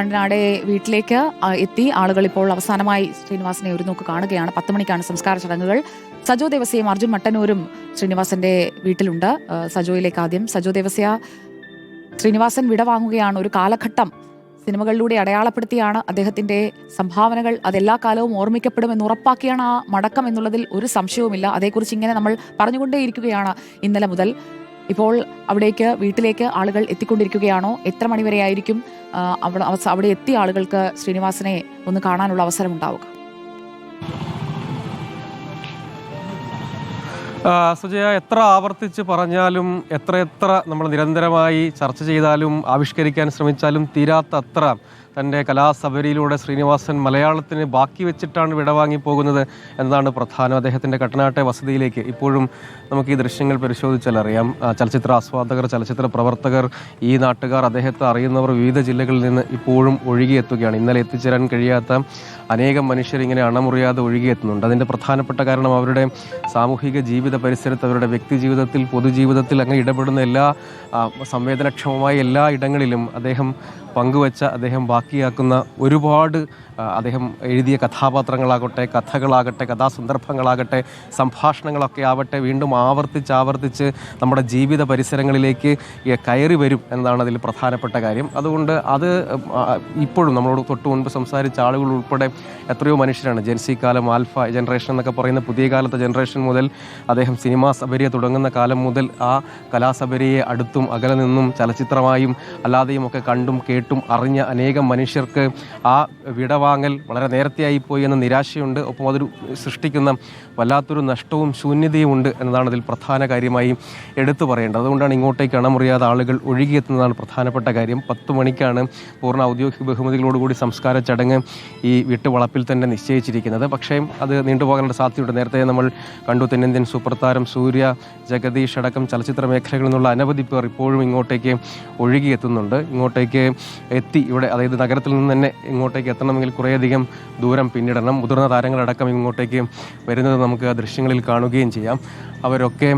കണ്ടനാടെ വീട്ടിലേക്ക് എത്തി. ആളുകൾ ഇപ്പോൾ അവസാനമായി ശ്രീനിവാസനെ ഒരു നോക്ക് കാണുകയാണ്. പത്ത് മണിക്കാണ് സംസ്കാര ചടങ്ങുകൾ. സജോ ദേവസ്യയും അർജുൻ മട്ടന്നൂരും ശ്രീനിവാസന്റെ വീട്ടിലുണ്ട്. സജോയിലേക്ക് ആദ്യം. സജോ ദേവസ്യ ശ്രീനിവാസൻ വിടവാങ്ങുകയാണ്. ഒരു കാലഘട്ടം സിനിമകളിലൂടെ അടയാളപ്പെടുത്തിയാണ് അദ്ദേഹത്തിന്റെ സംഭാവനകൾ. അതെല്ലാ കാലവും ഓർമ്മിക്കപ്പെടുമെന്ന് ഉറപ്പാക്കിയാണ് ആ മടക്കം എന്നുള്ളതിൽ ഒരു സംശയവുമില്ല. അതേക്കുറിച്ച് ഇങ്ങനെ നമ്മൾ പറഞ്ഞുകൊണ്ടേയിരിക്കുകയാണ് ഇന്നലെ മുതൽ. ഇപ്പോൾ അവിടേക്ക് വീട്ടിലേക്ക് ആളുകൾ എത്തിക്കൊണ്ടിരിക്കുകയാണോ? എത്ര മണിവരെയായിരിക്കും ആയിരിക്കും അവിടെ അവിടെ എത്തിയ ആളുകൾക്ക് ശ്രീനിവാസനെ ഒന്ന് കാണാനുള്ള അവസരം ഉണ്ടാവുക സുജയ എത്ര ആവർത്തിച്ച് പറഞ്ഞാലും എത്ര എത്ര നമ്മൾ നിരന്തരമായി ചർച്ച ചെയ്താലും ആവിഷ്കരിക്കാൻ ശ്രമിച്ചാലും തീരാത്തത്ര തന്റെ കലാസബരിയിലൂടെ ശ്രീനിവാസൻ മലയാളത്തിന് ബാക്കി വെച്ചിട്ടാണ് വിടവാങ്ങി പോകുന്നത് എന്നതാണ് പ്രധാനം. അദ്ദേഹത്തിന്റെ കട്ടനാട്ടെ വസതിയിലേക്ക് ഇപ്പോഴും നമുക്ക് ഈ ദൃശ്യങ്ങൾ പരിശോധിച്ചാൽ അറിയാം. ചലച്ചിത്ര ആസ്വാദകർ ചലച്ചിത്ര പ്രവർത്തകർ ഈ നാട്ടുകാർ അദ്ദേഹത്തെ അറിയുന്നവർ വിവിധ ജില്ലകളിൽ നിന്ന് ഇപ്പോഴും ഒഴുകിയെത്തുകയാണ്. ഇന്നലെ എത്തിച്ചേരാൻ കഴിയാത്ത അനേകം മനുഷ്യർ ഇങ്ങനെ അണമുറിയാതെ ഒഴുകിയെത്തുന്നുണ്ട്. അതിന്റെ പ്രധാനപ്പെട്ട കാരണം അവരുടെ സാമൂഹിക ജീവിത പരിസരത്ത് അവരുടെ വ്യക്തി ജീവിതത്തിൽ പൊതുജീവിതത്തിൽ അങ്ങനെ ഇടപെടുന്ന എല്ലാ സംവേദനക്ഷമമായ എല്ലാ ഇടങ്ങളിലും അദ്ദേഹം പങ്കുവച്ച അദ്ദേഹം ബാക്കിയാക്കുന്ന ഒരുപാട് അദ്ദേഹം എഴുതിയ കഥാപാത്രങ്ങളാകട്ടെ കഥകളാകട്ടെ കഥാസന്ദർഭങ്ങളാകട്ടെ സംഭാഷണങ്ങളൊക്കെ ആവട്ടെ വീണ്ടും ആവർത്തിച്ച് ആവർത്തിച്ച് നമ്മുടെ ജീവിത പരിസരങ്ങളിലേക്ക് കയറി വരും എന്നതാണ് അതിൽ പ്രധാനപ്പെട്ട കാര്യം. അതുകൊണ്ട് അത് ഇപ്പോഴും നമ്മളോട് തൊട്ട് മുൻപ് സംസാരിച്ച ആളുകൾ ഉൾപ്പെടെ എത്രയോ മനുഷ്യരാണ്. ജെൻസി കാലം ആൽഫ ജനറേഷൻ എന്നൊക്കെ പറയുന്ന പുതിയ കാലത്തെ ജനറേഷൻ മുതൽ അദ്ദേഹം സിനിമാ സബരിയ തുടങ്ങുന്ന കാലം മുതൽ ആ കലാസബരിയെ അടുത്തും അകലെ നിന്നും ചലച്ചിത്രമായും അല്ലാതെയും ഒക്കെ കണ്ടും കേട്ടും അറിഞ്ഞ അനേകം മനുഷ്യർക്ക് ആ വിടവാങ്ങൽ വളരെ നേരത്തെയായി പോയി എന്ന നിരാശയുണ്ട്. ഒപ്പം അതൊരു സൃഷ്ടിക്കുന്ന വല്ലാത്തൊരു നഷ്ടവും ശൂന്യതയും ഉണ്ട് എന്നതാണ് അതിൽ പ്രധാന കാര്യമായി എടുത്തു പറയേണ്ടത്. അതുകൊണ്ടാണ് ഇങ്ങോട്ടേക്ക് അണമുറിയാതെ ആളുകൾ ഒഴുകിയെത്തുന്നതാണ് പ്രധാനപ്പെട്ട കാര്യം. പത്ത് മണിക്കാണ് പൂർണ ഔദ്യോഗിക ബഹുമതികളോടുകൂടി സംസ്കാര ചടങ്ങ് ഈ വീട്ടുവളപ്പിൽ തന്നെ നിശ്ചയിച്ചിരിക്കുന്നത്. പക്ഷേ അത് നീണ്ടുപോകാനുള്ള സാധ്യതയുണ്ട്. നേരത്തെ നമ്മൾ കണ്ടു തെന്നിന്ത്യൻ സൂപ്പർ താരം സൂര്യ ജഗദീഷ് അടക്കം ചലച്ചിത്ര മേഖലകളിൽ നിന്നുള്ള അനവധി പേർ ഇപ്പോഴും ഇങ്ങോട്ടേക്ക് ഒഴുകിയെത്തുന്നുണ്ട്. ഇങ്ങോട്ടേക്ക് എത്തി. ഇവിടെ അതായത് നഗരത്തിൽ നിന്ന് തന്നെ ഇങ്ങോട്ടേക്ക് എത്തണമെങ്കിൽ കുറേയധികം ദൂരം പിന്നിടണം. മുതിർന്ന താരങ്ങളടക്കം ഇങ്ങോട്ടേക്ക് വരുന്നത് നമുക്ക് ദൃശ്യങ്ങളിൽ കാണുകയും ചെയ്യാം. അവരൊക്കെ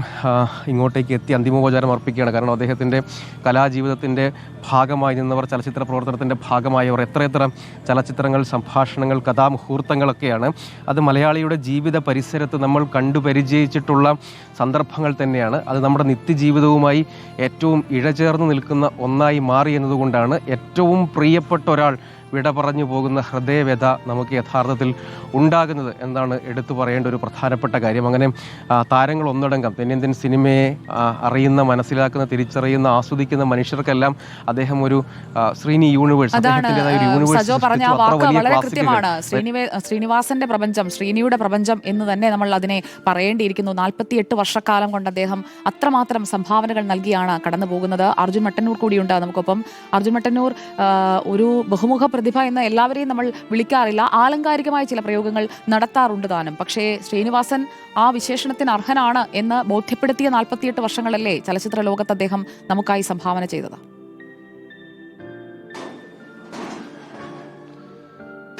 ഇങ്ങോട്ടേക്ക് എത്തി അന്തിമോപചാരം അർപ്പിക്കുകയാണ്. കാരണം അദ്ദേഹത്തിന്റെ കലാജീവിതത്തിന്റെ ഭാഗമായി നിന്നവർ ചലച്ചിത്ര പ്രവർത്തനത്തിന്റെ ഭാഗമായവർ എത്രയെത്ര ചലച്ചിത്രങ്ങൾ സംഭാഷണങ്ങൾ കഥാമുഹൂർത്തങ്ങളൊക്കെയാണ്. അത് മലയാളിയുടെ ജീവിത പരിസരത്ത് നമ്മൾ കണ്ടു പരിചയിച്ചിട്ടുള്ള സന്ദർഭങ്ങൾ തന്നെയാണ്. അത് നമ്മുടെ നിത്യജീവിതവുമായി ഏറ്റവും ഇഴചേർന്ന് നിൽക്കുന്ന ഒന്നായി മാറി എന്നതുകൊണ്ടാണ് ഏറ്റവും പ്രിയപ്പെട്ട ഒരാൾ വിട പറഞ്ഞു പോകുന്ന ഹൃദയവ്യത നമുക്ക് യഥാർത്ഥത്തിൽ ഉണ്ടാകുന്നത് എന്നാണ് എടുത്തു പറയേണ്ട ഒരു പ്രധാനപ്പെട്ട കാര്യം. അങ്ങനെ താരങ്ങൾ ഒന്നടങ്കം തെന്നിന്ത്യൻ സിനിമയെ അറിയുന്ന മനസ്സിലാക്കുന്ന തിരിച്ചറിയുന്ന ആസ്വദിക്കുന്ന മനുഷ്യർക്കെല്ലാം അദ്ദേഹം ഒരു ശ്രീനി യൂണിവേഴ്സ് അദ്ദേഹത്തിന്റെതായ ഒരു യൂണിവേഴ്സ് ശ്രീനിവാസന്റെ പ്രപഞ്ചം ശ്രീനിയുടെ പ്രപഞ്ചം എന്ന് തന്നെ നമ്മൾ അതിനെ പറയേണ്ടിയിരിക്കുന്നു. നാൽപ്പത്തിയെട്ട് വർഷക്കാലം കൊണ്ട് അദ്ദേഹം അത്രമാത്രം സംഭാവനകൾ നൽകിയാണ് കടന്നു പോകുന്നത് അർജുൻ മട്ടന്നൂർ കൂടിയുണ്ട് നമുക്കൊപ്പം. അർജുൻ മട്ടന്നൂർ ഒരു ബഹുമുഖ പ്രതിഭ എന്ന എല്ലാവരെയും നമ്മൾ വിളിക്കാറില്ല. ആലങ്കാരികമായ ചില പ്രയോഗങ്ങൾ നടത്താറുണ്ട് താനും. പക്ഷേ ശ്രീനിവാസൻ ആ വിശേഷണത്തിന് അർഹനാണ് എന്ന് ബോധ്യപ്പെടുത്തിയ നാൽപ്പത്തിയെട്ട് വർഷങ്ങളല്ലേ ചലച്ചിത്ര ലോകത്ത് അദ്ദേഹം നമുക്കായി സംഭാവന ചെയ്തത്?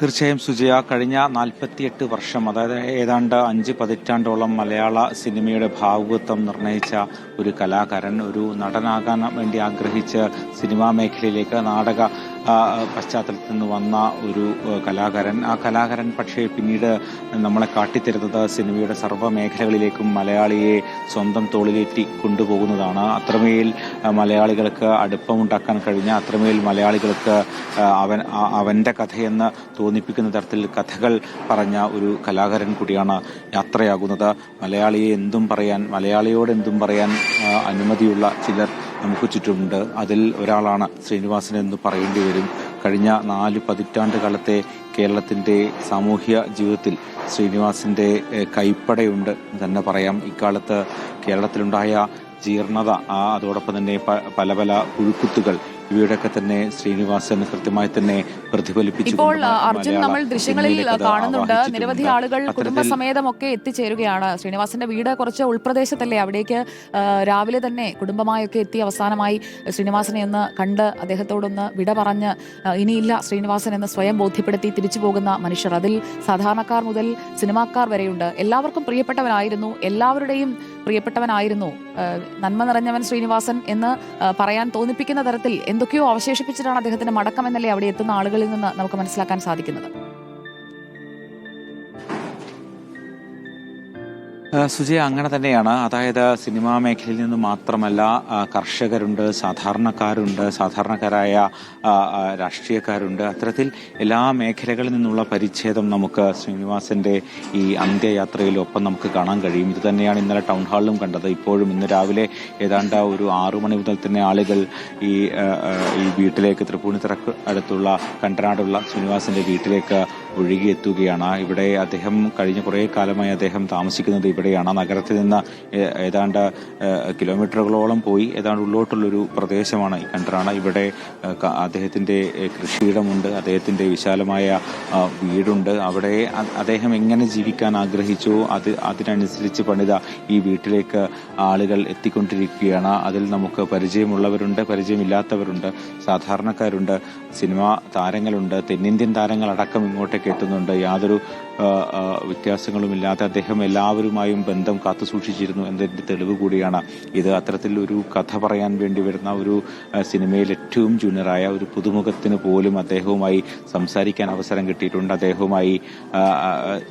തീർച്ചയായും സുജയ കഴിഞ്ഞ നാൽപ്പത്തിയെട്ട് വർഷം അതായത് ഏതാണ്ട് അഞ്ച് പതിറ്റാണ്ടോളം മലയാള സിനിമയുടെ ഭാവുകത്വം നിർണയിച്ച ഒരു കലാകാരൻ ഒരു നടനാകാൻ വേണ്ടി ആഗ്രഹിച്ച് സിനിമാ മേഖലയിലേക്ക് നാടക പശ്ചാത്തലത്തിൽ നിന്ന് വന്ന ഒരു കലാകാരൻ. ആ കലാകാരൻ പക്ഷേ പിന്നീട് നമ്മളെ കാട്ടിത്തരുന്നത് സിനിമയുടെ സർവ മേഖലകളിലേക്കും മലയാളിയെ സ്വന്തം തോളിലേറ്റി കൊണ്ടുപോകുന്നതാണ്. അത്രമേൽ മലയാളികൾക്ക് അടുപ്പമുണ്ടാക്കാൻ കഴിഞ്ഞ അത്രമേൽ മലയാളികൾക്ക് അവൻ അവന്റെ കഥയെന്ന് തോന്നിപ്പിക്കുന്ന തരത്തിൽ കഥകൾ പറഞ്ഞ ഒരു കലാകാരൻ കൂടിയാണ് യാത്രയാകുന്നത്. മലയാളിയെ എന്തും പറയാൻ മലയാളിയോട് എന്തും പറയാൻ അനുമതിയുള്ള ചിലർ നമുക്ക് ചുറ്റുമുണ്ട്. അതിൽ ഒരാളാണ് ശ്രീനിവാസൻ എന്ന് പറയേണ്ടി വരും. കഴിഞ്ഞ നാല് പതിറ്റാണ്ട് കാലത്തെ കേരളത്തിന്റെ സാമൂഹ്യ ജീവിതത്തിൽ ശ്രീനിവാസിന്റെ കൈപ്പടയുണ്ട് തന്നെ പറയാം. ഇക്കാലത്ത് കേരളത്തിലുണ്ടായ ജീർണത അതോടൊപ്പം തന്നെ പല പല പുഴുക്കുത്തുകൾ ഇവയുടെയൊക്കെ തന്നെ ശ്രീനിവാസൻ കൃത്യമായി തന്നെ പ്രതിഫലിപ്പിച്ചു ഇപ്പോൾ അർജുൻ നമ്മൾ ദൃശ്യങ്ങളിൽ കാണുന്നുണ്ട്. നിരവധി ആളുകൾ കുടുംബസമേതം ഒക്കെ എത്തിച്ചേരുകയാണ്. ശ്രീനിവാസന്റെ വീട് കുറച്ച് ഉൾപ്രദേശത്തല്ലേ? അവിടേക്ക് രാവിലെ തന്നെ കുടുംബമായൊക്കെ എത്തി അവസാനമായി ശ്രീനിവാസനെ ഒന്ന് കണ്ട് അദ്ദേഹത്തോടൊന്ന് വിട പറഞ്ഞ് ഇനിയില്ല ശ്രീനിവാസൻ എന്ന് സ്വയം ബോധ്യപ്പെടുത്തി തിരിച്ചു പോകുന്ന മനുഷ്യർ. അതിൽ സാധാരണക്കാർ മുതൽ സിനിമാക്കാർ വരെയുണ്ട്. എല്ലാവർക്കും പ്രിയപ്പെട്ടവനായിരുന്നു. എല്ലാവരുടെയും പ്രിയപ്പെട്ടവനായിരുന്നു നന്മ നിറഞ്ഞവൻ ശ്രീനിവാസൻ എന്ന് പറയാൻ തോന്നിപ്പിക്കുന്ന തരത്തിൽ എന്തൊക്കെയോ അവശേഷിപ്പിച്ചിട്ടാണ് അദ്ദേഹത്തിന്റെ മടക്കം എന്നല്ലേ അവിടെ എത്തുന്ന ആളുകളിൽ നിന്ന് നമുക്ക് മനസ്സിലാക്കാൻ സാധിക്കുന്നത്. സുജയ അങ്ങനെ തന്നെയാണ്. അതായത് സിനിമാ മേഖലയിൽ നിന്ന് മാത്രമല്ല കർഷകരുണ്ട് സാധാരണക്കാരുണ്ട് സാധാരണക്കാരായ രാഷ്ട്രീയക്കാരുണ്ട്. അത്തരത്തിൽ എല്ലാ മേഖലകളിൽ നിന്നുള്ള പരിച്ഛേദം നമുക്ക് ശ്രീനിവാസന്റെ ഈ അന്ത്യയാത്രയിൽ ഒപ്പം നമുക്ക് കാണാൻ കഴിയും. ഇത് തന്നെയാണ് ഇന്നലെ ടൗൺ ഹാളിലും കണ്ടത്. ഇപ്പോഴും ഇന്ന് രാവിലെ ഏതാണ്ട് ഒരു ആറു മണി മുതൽ തന്നെ ആളുകൾ ഈ ഈ വീട്ടിലേക്ക് തൃപ്പൂണിത്തറക്ക് അടുത്തുള്ള കണ്ടനാടുള്ള ശ്രീനിവാസന്റെ വീട്ടിലേക്ക് ഒഴുകിയെത്തുകയാണ്. ഇവിടെ അദ്ദേഹം കഴിഞ്ഞ കുറേ കാലമായി അദ്ദേഹം താമസിക്കുന്നത് ഇവിടെയാണ് നഗരത്തിൽ നിന്ന് ഏതാണ്ട് കിലോമീറ്ററുകളോളം പോയി ഏതാണ്ട് ഉള്ളോട്ടുള്ളൊരു പ്രദേശമാണ് ഈ കണ്ടറാണ് ഇവിടെ അദ്ദേഹത്തിന്റെ കൃഷിയിടമുണ്ട് അദ്ദേഹത്തിന്റെ വിശാലമായ വീടുണ്ട്. അവിടെ അദ്ദേഹം എങ്ങനെ ജീവിക്കാൻ ആഗ്രഹിച്ചു അത് അതിനനുസരിച്ച് പണിത ഈ വീട്ടിലേക്ക് ആളുകൾ എത്തിക്കൊണ്ടിരിക്കുകയാണ്. അതിൽ നമുക്ക് പരിചയമുള്ളവരുണ്ട് പരിചയമില്ലാത്തവരുണ്ട് സാധാരണക്കാരുണ്ട് സിനിമാ താരങ്ങളുണ്ട് തെന്നിന്ത്യൻ താരങ്ങളടക്കം ഇങ്ങോട്ടേക്ക് എത്തുന്നുണ്ട്. യാതൊരു ആ, ആ, വ്യത്യാസങ്ങളുമില്ലാതെ അദ്ദേഹം എല്ലാവരുമായും ബന്ധം കാത്തുസൂക്ഷിച്ചിരുന്നു എന്നതിന്റെ തെളിവ് കൂടിയാണ് ഇത്. അത്തരത്തിൽ ഒരു കഥ പറയാൻ വേണ്ടി വരുന്ന ഒരു സിനിമയിൽ ഏറ്റവും ജൂനിയറായ ഒരു പുതുമുഖത്തിന് പോലും അദ്ദേഹവുമായി സംസാരിക്കാൻ അവസരം കിട്ടിയിട്ടുണ്ട്. അദ്ദേഹവുമായി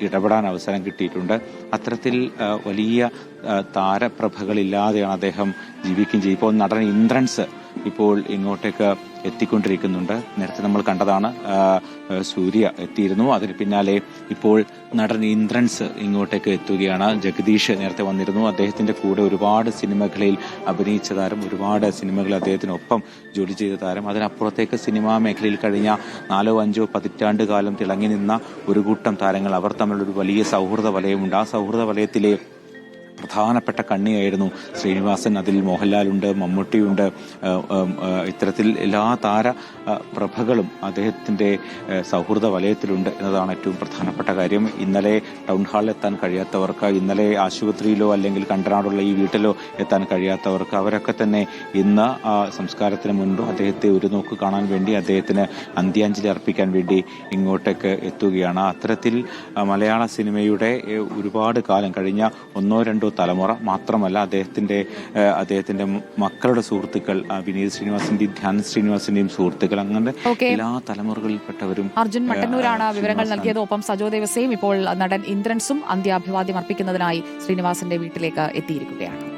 ഇടപെടാൻ അവസരം കിട്ടിയിട്ടുണ്ട്. അത്തരത്തിൽ വലിയ താരപ്രഭകളില്ലാതെയാണ് അദ്ദേഹം ജീവിക്കുകയും ചെയ്യും ഇപ്പോൾ നടൻ ഇന്ദ്രൻസ് ഇപ്പോൾ ഇങ്ങോട്ടേക്ക് എത്തിക്കൊണ്ടിരിക്കുന്നുണ്ട്. നേരത്തെ നമ്മൾ കണ്ടതാണ് സൂര്യ എത്തിയിരുന്നു. അതിന് പിന്നാലെ ഇപ്പോൾ നടൻ ഇന്ദ്രൻസ് ഇങ്ങോട്ടേക്ക് എത്തുകയാണ്. ജഗദീഷ് നേരത്തെ വന്നിരുന്നു. അദ്ദേഹത്തിന്റെ കൂടെ ഒരുപാട് സിനിമകളിൽ അഭിനയിച്ച താരം ഒരുപാട് സിനിമകൾ അദ്ദേഹത്തിനൊപ്പം ജോലി ചെയ്ത താരം. അതിനപ്പുറത്തേക്ക് സിനിമാ മേഖലയിൽ കഴിഞ്ഞ നാലോ അഞ്ചോ പതിറ്റാണ്ട് കാലം തിളങ്ങി നിന്ന ഒരു കൂട്ടം താരങ്ങൾ. അവർ തമ്മിലൊരു വലിയ സൗഹൃദ വലയമുണ്ട്. ആ സൗഹൃദ വലയത്തിലെ പ്രധാനപ്പെട്ട കണ്ണിയായിരുന്നു. ശ്രീനിവാസൻ അതിൽ മോഹൻലാലുണ്ട് മമ്മൂട്ടിയുണ്ട്. ഇത്തരത്തിൽ എല്ലാ താര പ്രഭകളും അദ്ദേഹത്തിന്റെ സൗഹൃദ വലയത്തിലുണ്ട് എന്നതാണ് ഏറ്റവും പ്രധാനപ്പെട്ട കാര്യം. ഇന്നലെ ടൗൺ ഹാളിൽ എത്താൻ കഴിയാത്തവർക്ക് ഇന്നലെ ആശുപത്രിയിലോ അല്ലെങ്കിൽ കണ്ടനാടുള്ള ഈ വീട്ടിലോ എത്താൻ കഴിയാത്തവർക്ക് അവരൊക്കെ തന്നെ ഇന്ന് സംസ്കാരത്തിന് മുൻപ് അദ്ദേഹത്തെ ഒരു നോക്ക് കാണാൻ വേണ്ടി അദ്ദേഹത്തിന് അന്ത്യാഞ്ജലി അർപ്പിക്കാൻ വേണ്ടി ഇങ്ങോട്ടേക്ക് എത്തുകയാണ്. അത്തരത്തിൽ മലയാള സിനിമയുടെ ഒരുപാട് കാലം കഴിഞ്ഞ ഒന്നോ രണ്ടോ തലമുറ മാത്രമല്ല അദ്ദേഹത്തിന്റെ അദ്ദേഹത്തിന്റെ അദ്ദേഹത്തിന്റെ മക്കളുടെ സുഹൃത്തുക്കൾ വിനീത് ശ്രീനിവാസിന്റെയും ധ്യാൻ ശ്രീനിവാസിന്റെയും സുഹൃത്തുക്കൾ അങ്ങനെ എല്ലാ തലമുറകളിൽപ്പെട്ടവരും അർജുൻ മട്ടന്നൂരാണ് വിവരങ്ങൾ. നൽകിയത്. ഒപ്പം സജോ ദേവസയും ഇപ്പോൾ നടൻ ഇന്ദ്രൻസും അന്ത്യാഭിവാദ്യം അർപ്പിക്കുന്നതിനായി ശ്രീനിവാസന്റെ വീട്ടിലേക്ക് എത്തിയിരിക്കുകയാണ്.